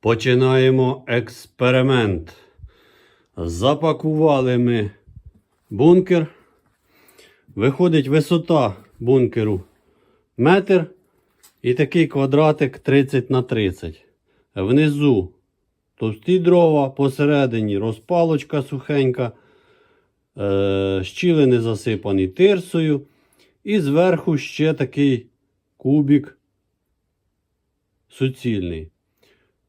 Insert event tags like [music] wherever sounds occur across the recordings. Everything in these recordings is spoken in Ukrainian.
Починаємо експеримент. Запакували ми бункер. Виходить висота бункеру метр і такий квадратик 30 на 30. Внизу товсті дрова, посередині розпалочка сухенька, е, щілини засипані тирсою. І зверху ще такий кубик суцільний.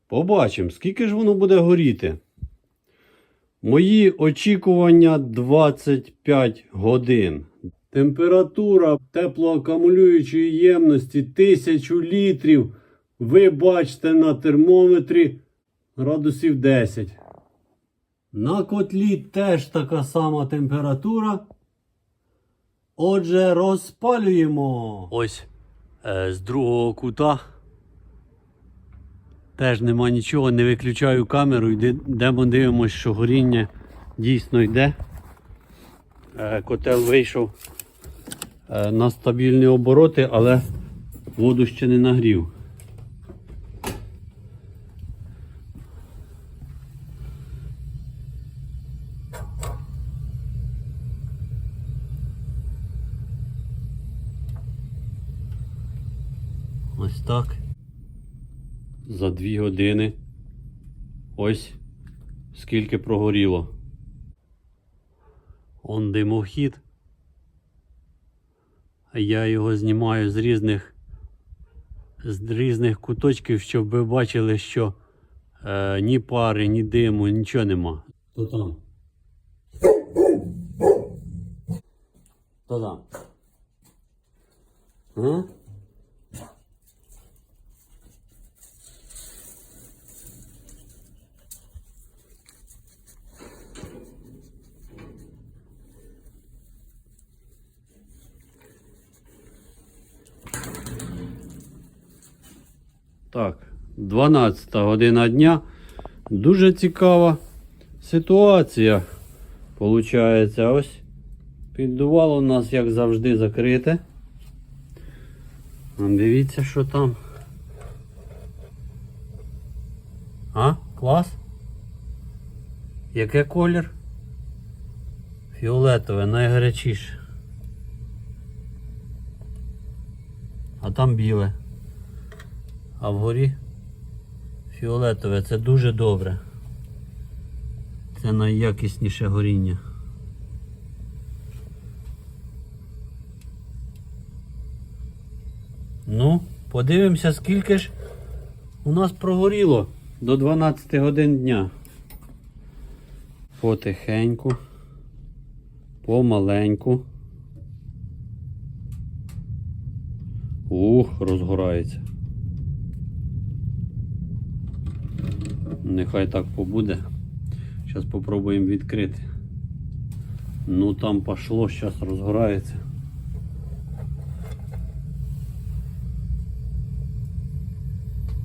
Побачимо, скільки ж воно буде горіти. Мої очікування 25 годин. Температура теплоакумулюючої ємності 1000 літрів. Ви бачите на термометрі градусів 10. На котлі теж така сама температура. Отже, розпалюємо. Ось е, з другого кута. Теж нема нічого, не виключаю камеру, йде- йдемо дивимося, що горіння дійсно йде. Е, Котел вийшов е, на стабільні обороти, але воду ще не нагрів. Ось так. За дві години. Ось скільки прогоріло. Он димохід. А я його знімаю з різних з різних куточків, щоб ви бачили, що е, ні пари, ні диму, нічого нема. Хто там? Хто там? А? Так, 12 година дня. Дуже цікава ситуація. Получається, ось піддувало у нас, як завжди, закрите. Дивіться, що там. А, клас? Яке колір? Фіолетове, найгарячіше. А там біле. А вгорі фіолетове. Це дуже добре. Це найякісніше горіння. Ну, подивимося, скільки ж у нас прогоріло до 12 годин дня. Потихеньку, помаленьку. Ух, розгорається. Нехай так побуде. Зараз спробуємо відкрити. Ну там пошло, зараз розгорається.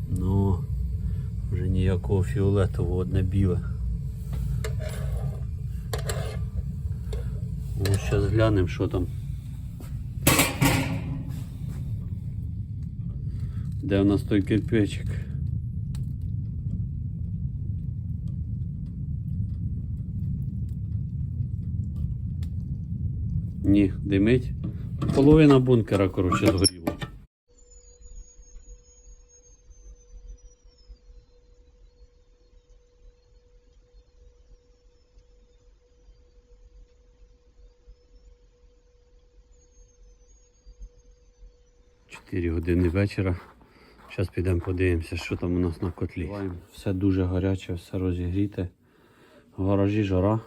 Ну, вже ніякого фіолетового одне біле. Ну, зараз глянемо, що там. Де у нас той кирпичик? Ні, димить. Половина бункера, коротше, згоріла. Чотири години вечора. Зараз підемо подивимося, що там у нас на котлі. Все дуже гаряче, все розігріте. В гаражі жара.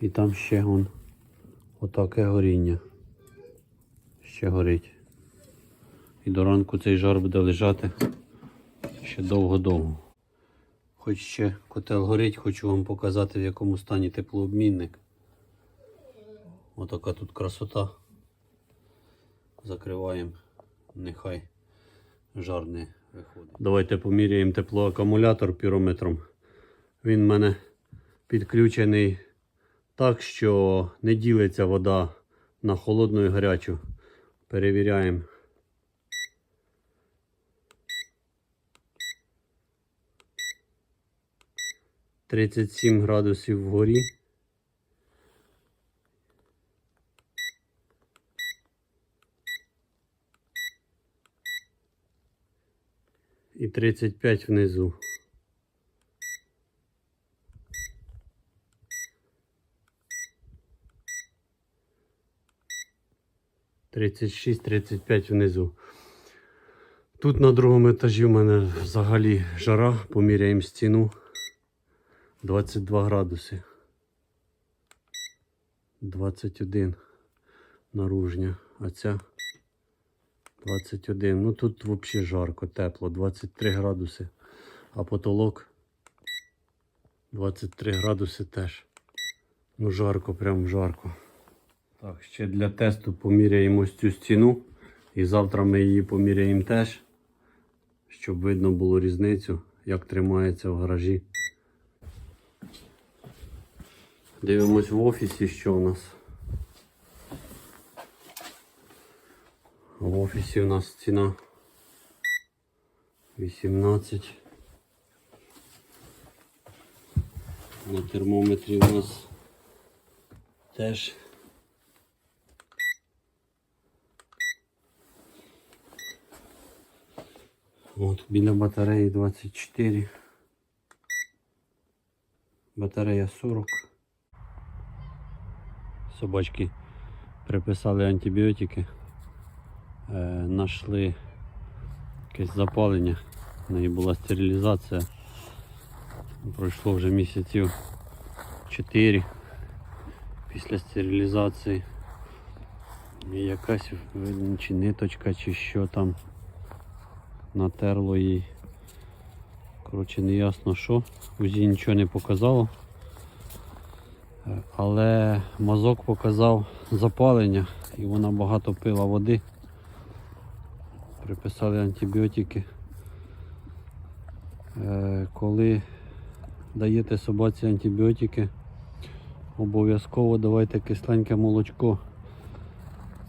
І там ще вон отаке горіння. Ще горить. І до ранку цей жар буде лежати ще довго-довго. Хоч ще котел горить, хочу вам показати, в якому стані теплообмінник. Отака тут красота. Закриваємо, нехай жар не виходить. Давайте поміряємо теплоакумулятор пірометром. Він в мене підключений так, що не ділиться вода на холодну і гарячу. Перевіряємо. 37 градусів вгорі. І 35 внизу. Тридцять шість, тридцять п'ять внизу. Тут на другому етажі в мене взагалі жара, поміряємо стіну. 22 градуси. 21 наружня. А ця 21. Ну тут взагалі жарко, тепло, 23 градуси. А потолок 23 градуси теж. Ну жарко, прям жарко. Так, ще для тесту поміряємо цю стіну. І завтра ми її поміряємо теж, щоб видно було різницю, як тримається в гаражі. Дивимось в офісі, що у нас. В офісі у нас ціна 18. На термометрі у нас теж От, біля батареї 24. Батарея 40. Собачки приписали антибіотики. Е, нашли якесь запалення. В неї була стерилізація. Пройшло вже місяців 4 після стерилізації. І якась чи ниточка, чи що там натерло їй. Коротше, не ясно що. УЗІ нічого не показало. Е, Але мазок показав запалення і вона багато пила води. Приписали антибіотики. Е, Коли даєте собаці антибіотики, обов'язково давайте кисленьке молочко.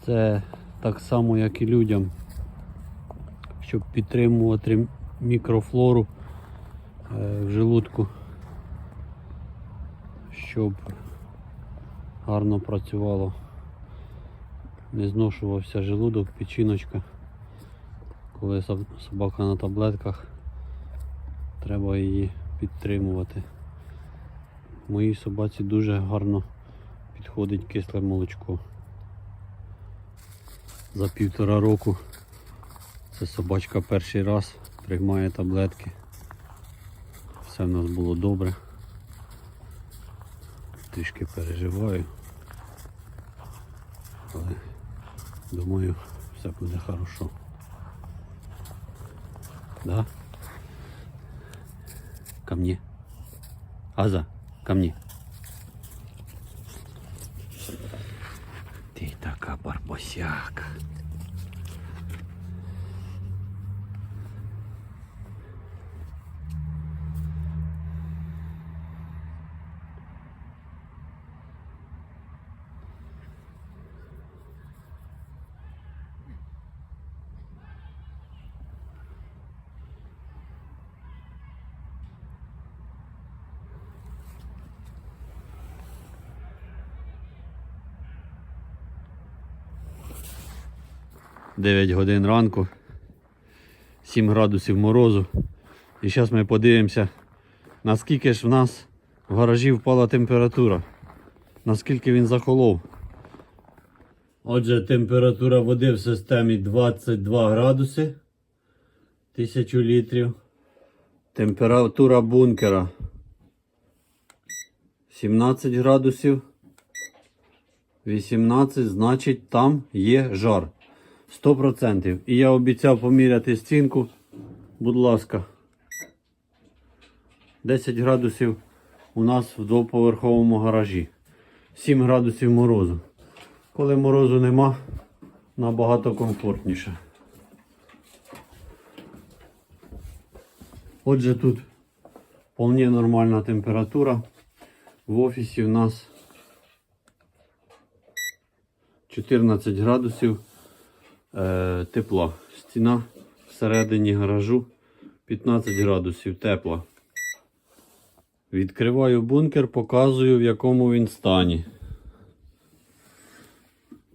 Це так само, як і людям, щоб підтримувати мікрофлору е, в желудку, щоб гарно працювало, не зношувався желудок, печіночка. Коли собака на таблетках, треба її підтримувати. Моїй собаці дуже гарно підходить кисле молочко. За півтора року це собачка перший раз приймає таблетки. Все в нас було добре. Трішки переживаю. Але думаю, все буде хорошо. Да? Ко мне. Аза, ко мне. Ты така барбосяка. Дев'ять годин ранку, 7 градусів морозу. І зараз ми подивимося, наскільки ж в нас в гаражі впала температура. Наскільки він захолов. Отже, температура води в системі 22 градуси 1000 літрів. Температура бункера 17 градусів. 18, значить там є жар. 100%. І я обіцяв поміряти стінку. Будь ласка. 10 градусів у нас в двоповерховому гаражі. 7 градусів морозу. Коли морозу нема, набагато комфортніше. Отже, тут вполне нормальна температура. В офісі у нас 14 градусів е, тепла. Стіна всередині гаражу 15 градусів тепла. Відкриваю бункер, показую, в якому він стані.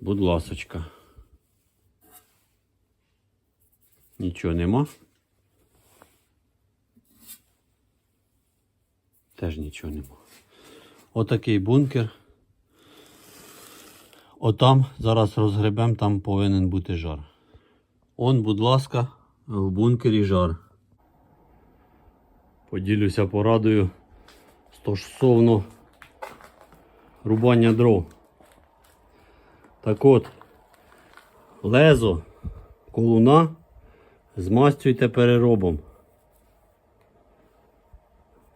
Будь ласочка. Нічого нема. Теж нічого нема. Отакий бункер. Отам зараз розгребем, там повинен бути жар. Он, будь ласка, в бункері жар. Поділюся порадою стосовно рубання дров. Так от, лезо колуна змастюйте переробом.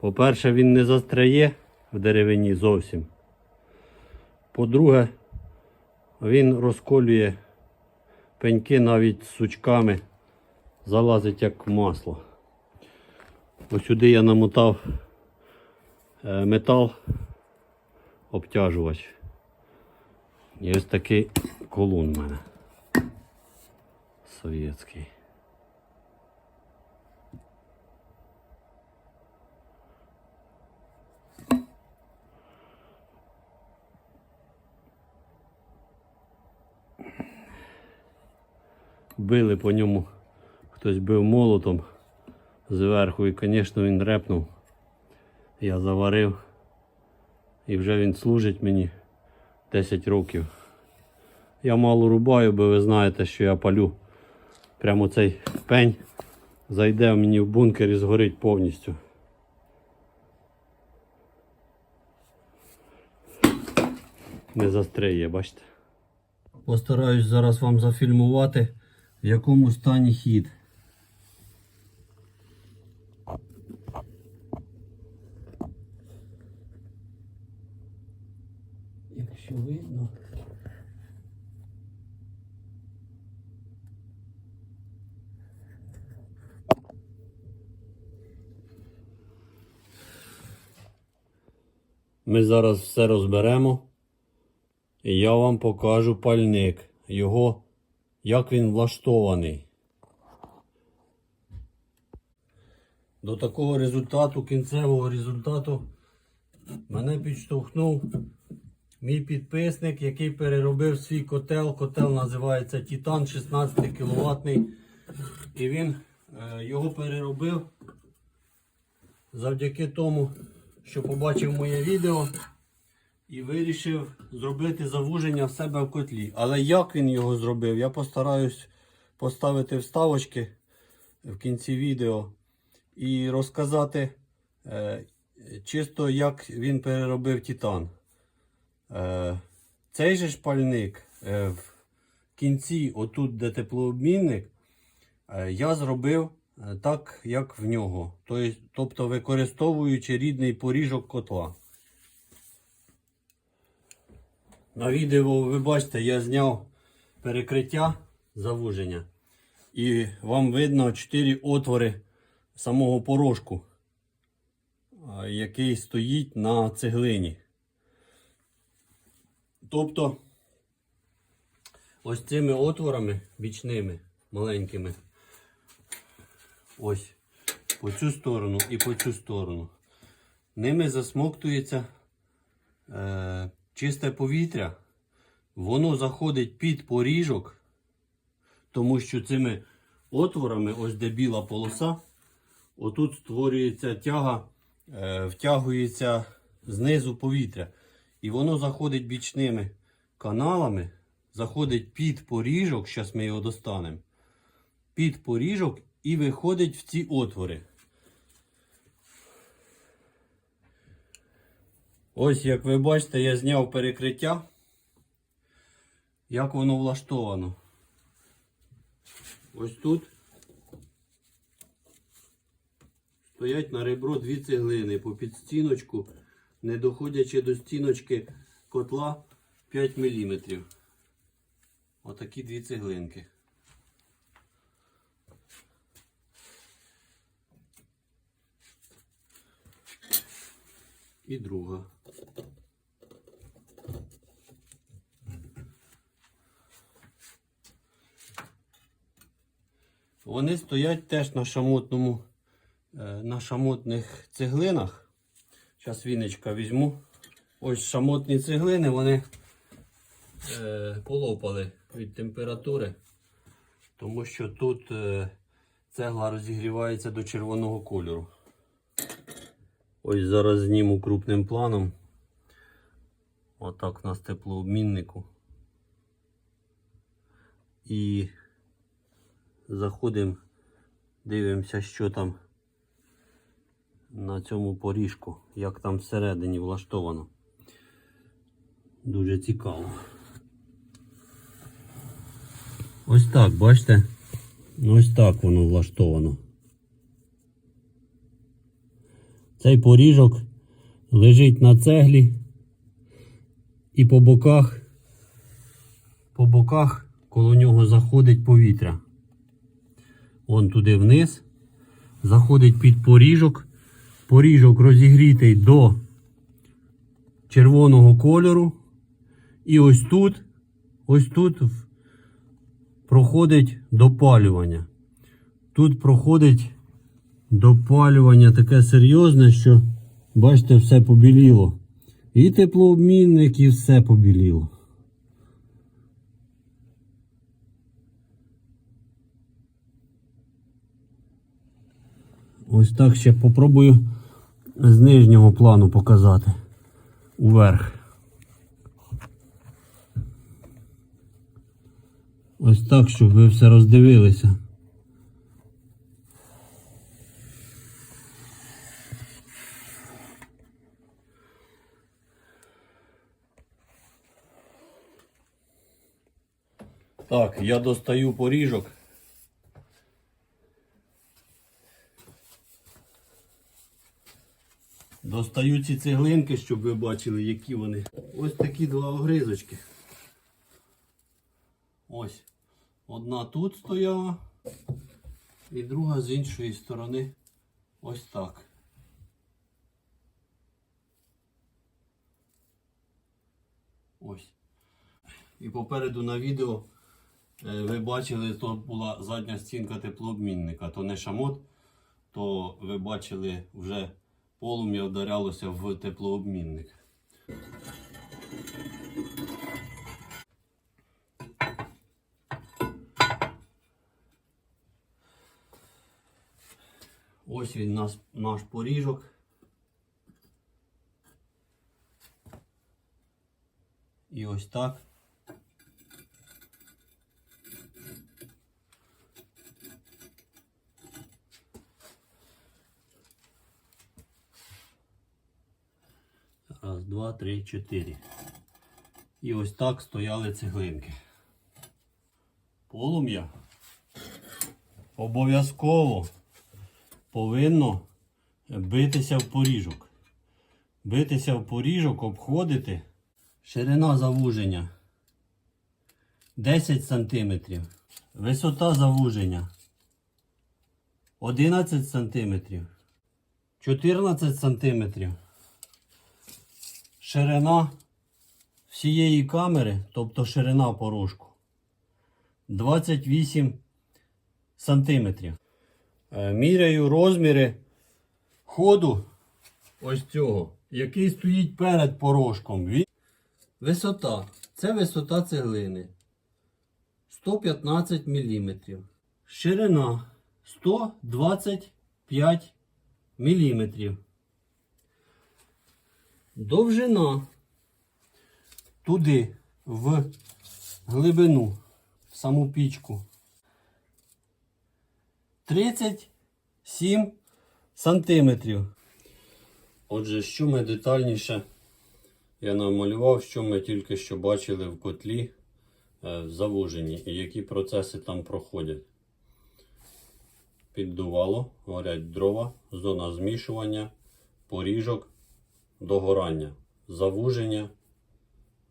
По-перше, він не застряє в деревині зовсім. По-друге, він розколює пеньки навіть з сучками, залазить як масло. Ось сюди я намотав е, метал обтяжувач. І ось такий колун в мене. Совєтський. Били по ньому, хтось бив молотом зверху і, звісно, він репнув. Я заварив. І вже він служить мені 10 років. Я мало рубаю, бо ви знаєте, що я палю. Прямо цей пень зайде мені в бункер і згорить повністю. Не застряє, бачите? Постараюсь зараз вам зафільмувати, в якому стані хід. Якщо видно. Ми зараз все розберемо. І я вам покажу пальник. Його, як він влаштований. До такого результату, кінцевого результату, мене підштовхнув мій підписник, який переробив свій котел. Котел називається Титан 16 кВт. І він е, його переробив завдяки тому, що побачив моє відео і вирішив зробити завуження в себе в котлі. Але як він його зробив, я постараюсь поставити вставочки в кінці відео і розказати е, чисто, як він переробив титан. Е, цей же шпальник е, в кінці, отут, де теплообмінник, е, я зробив е, так, як в нього. Тобто, тобто використовуючи рідний поріжок котла. На відео ви бачите, я зняв перекриття завуження. І вам видно 4 отвори самого порошку, який стоїть на цеглині. Тобто, ось цими отворами бічними, маленькими, ось по цю сторону і по цю сторону. Ними засмоктується е, чисте повітря, воно заходить під поріжок, тому що цими отворами, ось де біла полоса, отут створюється тяга, е, втягується знизу повітря. І воно заходить бічними каналами, заходить під поріжок, зараз ми його достанемо, під поріжок і виходить в ці отвори. Ось, як ви бачите, я зняв перекриття. Як воно влаштовано. Ось тут стоять на ребро дві цеглини по підстіночку, не доходячи до стіночки котла 5 мм. Отакі дві цеглинки. І друга. Вони стоять теж на шамотному, е, на шамотних цеглинах. Зараз віночка візьму. Ось шамотні цеглини, вони е, полопали від температури, тому що тут е, цегла розігрівається до червоного кольору. Ось зараз зніму крупним планом. Отак у нас теплообміннику. І заходимо, дивимося, що там на цьому поріжку, як там всередині влаштовано. Дуже цікаво. Ось так, бачите? Ну, Ось так воно влаштовано. Цей поріжок лежить на цеглі і по боках, по боках коло нього заходить повітря. Вон туди вниз. Заходить під поріжок. Поріжок розігрітий до червоного кольору. І ось тут, ось тут проходить допалювання. Тут проходить допалювання таке серйозне, що бачите, все побіліло. І теплообмінник, і все побіліло. Ось так ще попробую з нижнього плану показати уверх. Ось так, щоб ви все роздивилися. Так, я достаю поріжок. Достаю ці цеглинки, щоб ви бачили, які вони. Ось такі два огризочки. Ось. Одна тут стояла, і друга з іншої сторони ось так. Ось. І попереду на відео е, ви бачили, то була задня стінка теплообмінника, то не шамот, то ви бачили вже полум'я вдарялося в теплообмінник. Ось він наш, наш поріжок. І ось так. Раз, два, три, чотири. І ось так стояли цеглинки. Полум'я обов'язково повинно битися в поріжок. Битися в поріжок, обходити. Ширина завуження 10 см. Висота завуження 11 см. 14 см. Ширина всієї камери, тобто ширина порожку 28 сантиметрів. Е, Міряю розміри ходу ось цього, який стоїть перед порожком. Висота. Це висота цеглини. 115 мм. Ширина 125 мм. Довжина туди в глибину, в саму пічку 37 сантиметрів. Отже, що ми детальніше я намалював, що ми тільки що бачили в котлі е, в завуженні і які процеси там проходять. Піддувало, горять дрова, зона змішування, поріжок, догорання, завуження,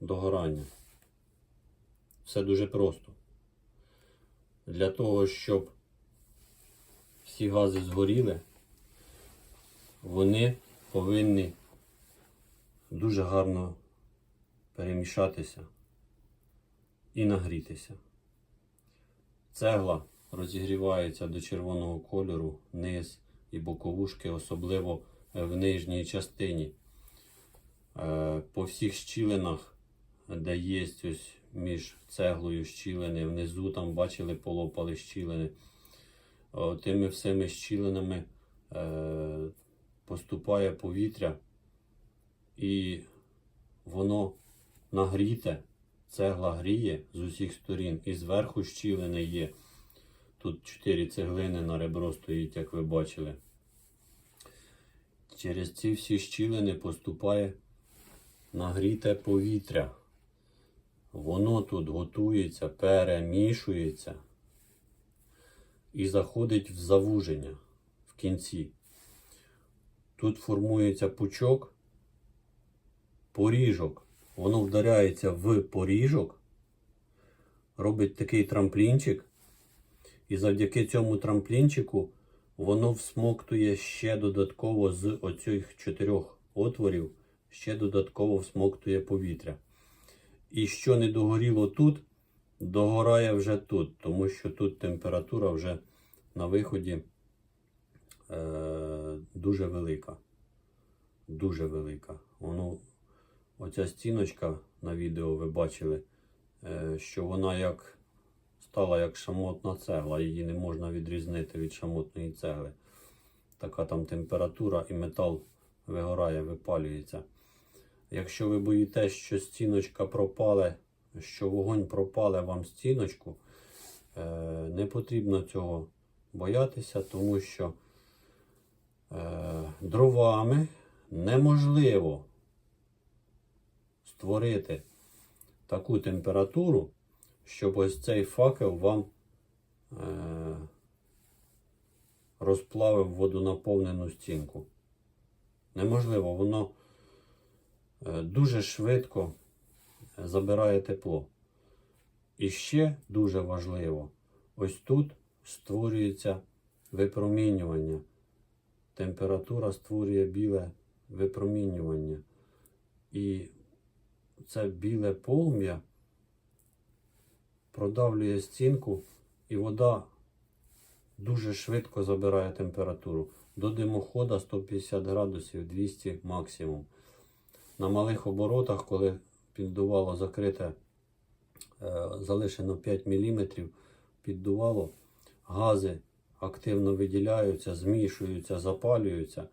догорання. Все дуже просто. Для того, щоб всі гази згоріли, вони повинні дуже гарно перемішатися і нагрітися. Цегла розігрівається до червоного кольору, низ і боковушки, особливо в нижній частині, По всіх щілинах, де є ось між цеглою щілини, внизу там бачили, полопали щілини. Тими всіми щілинами е, поступає повітря, і воно нагріте, цегла гріє з усіх сторін, і зверху щілини є. Тут чотири цеглини на ребро стоїть, як ви бачили. Через ці всі щілини поступає нагріте повітря. Воно тут готується, перемішується і заходить в завуження в кінці. Тут формується пучок, поріжок. Воно вдаряється в поріжок, робить такий трамплінчик, і завдяки цьому трамплінчику воно всмоктує ще додатково з оцих чотирьох отворів, ще додатково всмоктує повітря. І що не догоріло тут, догорає вже тут, тому що тут температура вже на виході е, дуже велика. Дуже велика. Воно, оця стіночка на відео ви бачили, е, що вона як стала як шамотна цегла, її не можна відрізнити від шамотної цегли. Така там температура і метал вигорає, випалюється. Якщо ви боїтесь, що стіночка пропале, що вогонь пропале вам стіночку, е, не потрібно цього боятися, тому що е, дровами неможливо створити таку температуру, щоб ось цей факел вам е, розплавив водонаповнену стінку. Неможливо, воно дуже швидко забирає тепло. І ще дуже важливо, ось тут створюється випромінювання. Температура створює біле випромінювання. І це біле полум'я продавлює стінку, і вода дуже швидко забирає температуру. До димохода 150 градусів 200 максимум. На малих оборотах, коли піддувало закрите, е, залишено 5 мм, піддувало, гази активно виділяються, змішуються, запалюються.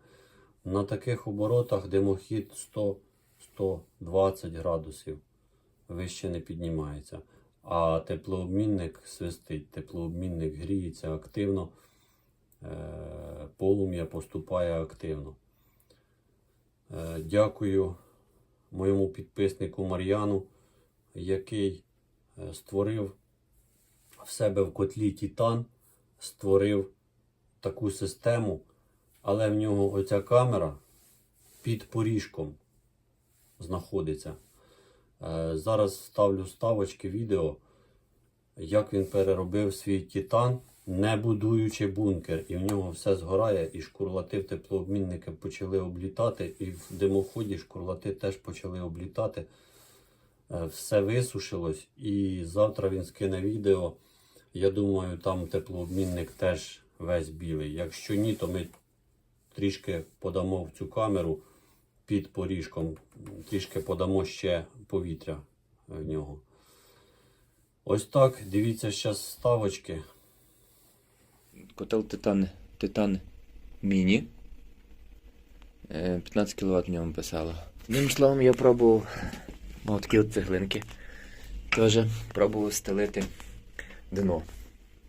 На таких оборотах димохід 100-120 градусів вище не піднімається. А теплообмінник свистить, теплообмінник гріється активно, е, полум'я поступає активно. Е, Дякую моєму підписнику Мар'яну, який е, створив в себе в котлі Титан, створив таку систему, але в нього оця камера під поріжком знаходиться. Е, Зараз ставлю ставочки відео, як він переробив свій титан, не будуючи бункер. І в нього все згорає, і шкурлати в теплообмінники почали облітати, і в димоході шкурлати теж почали облітати. Е, Все висушилось, і завтра він скине відео. Я думаю, там теплообмінник теж весь білий. Якщо ні, то ми трішки подамо в цю камеру під поріжком, трішки подамо ще повітря в нього. Ось так, дивіться зараз ставочки. Котел Титан, Титан Міні. Е, 15 кВт в ньому писало. Одним словом, я пробував мав такі от цеглинки. Теж пробував стелити дно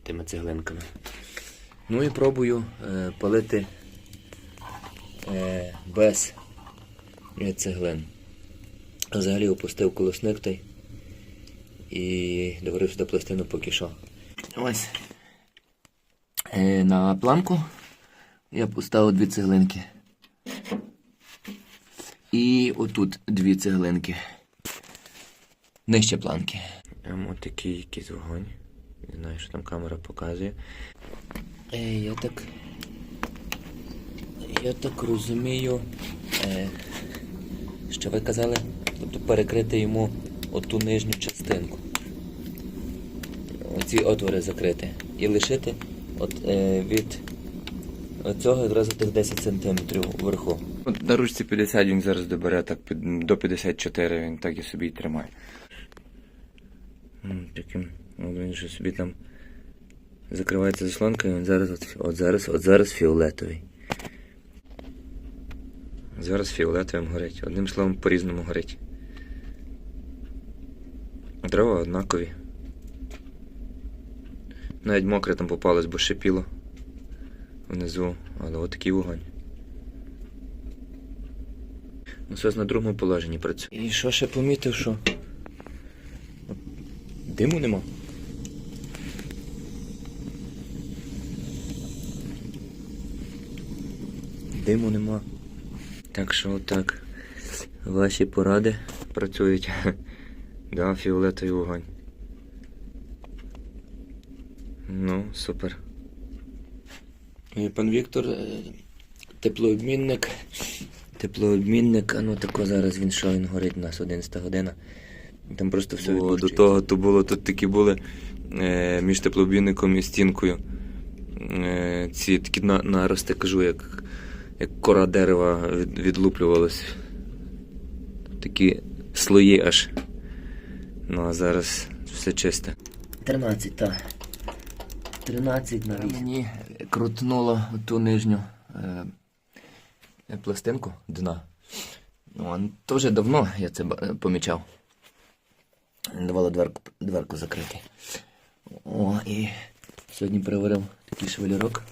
тими цеглинками. Ну і пробую е, палити е, без е, цеглин. Взагалі опустив колосник той і доварив сюди пластину поки що. Ось Е, на планку я поставив дві цеглинки. І отут дві цеглинки. Нижче планки. Ем, Ось такий якийсь вогонь. Не знаю, що там камера показує. Е, я так. Я так розумію. Е, що ви казали? Тобто перекрити йому оту нижню частинку. Оці отвори закрити. І лишити от, е, від Оцього якраз тих 10 см вверху. От на ручці 50 він зараз добере так до 54, він так і собі і тримає. Таким, от він же собі там закривається заслонкою, він зараз от, от зараз, от зараз фіолетовий. Зараз фіолетовим горить. Одним словом, по-різному горить. Дрова однакові. Навіть мокре там попалось, бо шипіло внизу, але отакий вогонь. Насос на другому положенні працює. І що ще помітив, що диму нема. Диму нема. Так що так. Ваші поради працюють. [laughs] Да, фіолетовий вогонь. Ну, супер. І пан Віктор, е, теплообмінник. Теплообмінник, а ну тако зараз він що він горить у нас 11 година. Там просто все Бо до того то було тут такі були е, між теплообмінником і стінкою. Е, ці такі на, нарости, кажу, як, як кора дерева від, відлуплювалось. Такі слої аж. Ну а зараз все чисте. 13, так. 13 навіть. Мені крутнуло ту нижню е, пластинку дна. Ну, то вже давно я це помічав. Давало дверку, дверку закрити. О, і сьогодні переварив такий швелірок.